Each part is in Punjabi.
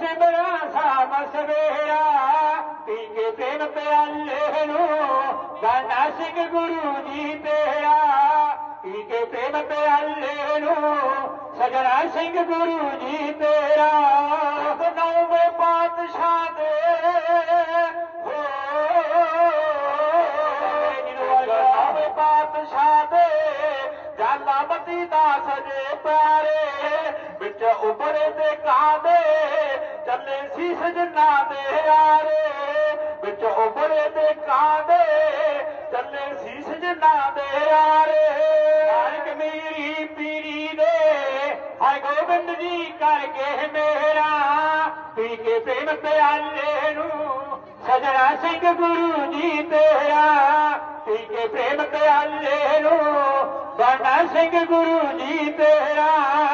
ਸਿਮਰਾਂ ਸਾਮ ਸਵੇਰਾ ਪੀ ਕੇ ਪਿਆਲੇ ਨੂੰ ਗਾਣਾ ਸਿੰਘ ਗੁਰੂ ਜੀ ਤੇਰਾ। ਪੀ ਕੇ ਪਿਆਲੇ ਨੂੰ ਸਜਣਾ ਸਿੰਘ ਗੁਰੂ ਜੀ ਤੇਰਾ। ਨੌਵੇਂ ਪਾਤਸ਼ਾਹ ਦੇ। ਹੋ ਨੌਵੇਂ ਪਾਤਸ਼ਾਹ ਦੇ। ਜਾਲਾ ਮਤੀ ਦਾ ਸਜੇ ਪਿਆਰੇ, ਵਿੱਚ ਉਪਰੇ ਤੇ ਚੱਲੇ ਸੀ ਸਜਣਾ ਦੇ ਯਾਰੇ ਵਿੱਚ ਉਪਰੇ ਤੇ ਕਾਦੇ ਚੱਲੇ ਸੀ ਸਜਣਾ ਦੇ ਯਾਰੇ ਨਾਨਕ ਮੇਰੀ ਪੀਰੀ ਦੇ, ਹਾਏ ਗੋਬਿੰਦ ਜੀ ਕਰਕੇ ਮੇਰਾ, ਪੀ ਕੇ ਪ੍ਰੇਮ ਪਿਆਲੇ ਨੂੰ ਸਜਣਾ ਸਿੰਘ ਗੁਰੂ ਜੀ ਤੇਰਾ, ਪੀ ਕੇ ਪ੍ਰੇਮ ਪਿਆਲੇ ਨੂੰ ਬਾਣਾ ਸਿੰਘ ਗੁਰੂ ਜੀ ਤੇਰਾ।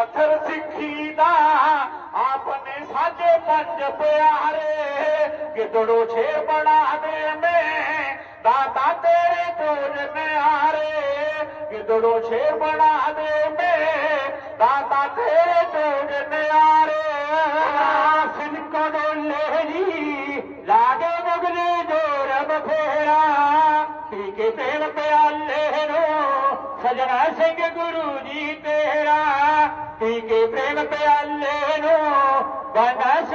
पत्थर सिखी दा। आपने साजे पंज प्यारे गिदड़ो छे बढ़ाने में। दादा तेरे तोज में आरे गिदड़ो छे बढ़ाने में। दादा तेरे तोज में आरे सिनको ले जी लागे मुगले जो रब फेरा। पेड़ तेर आले रो सजना सिंह गुरु जी तेरा।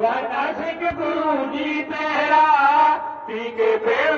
गाना सिंह गुरु जी तेरा पी के पेड़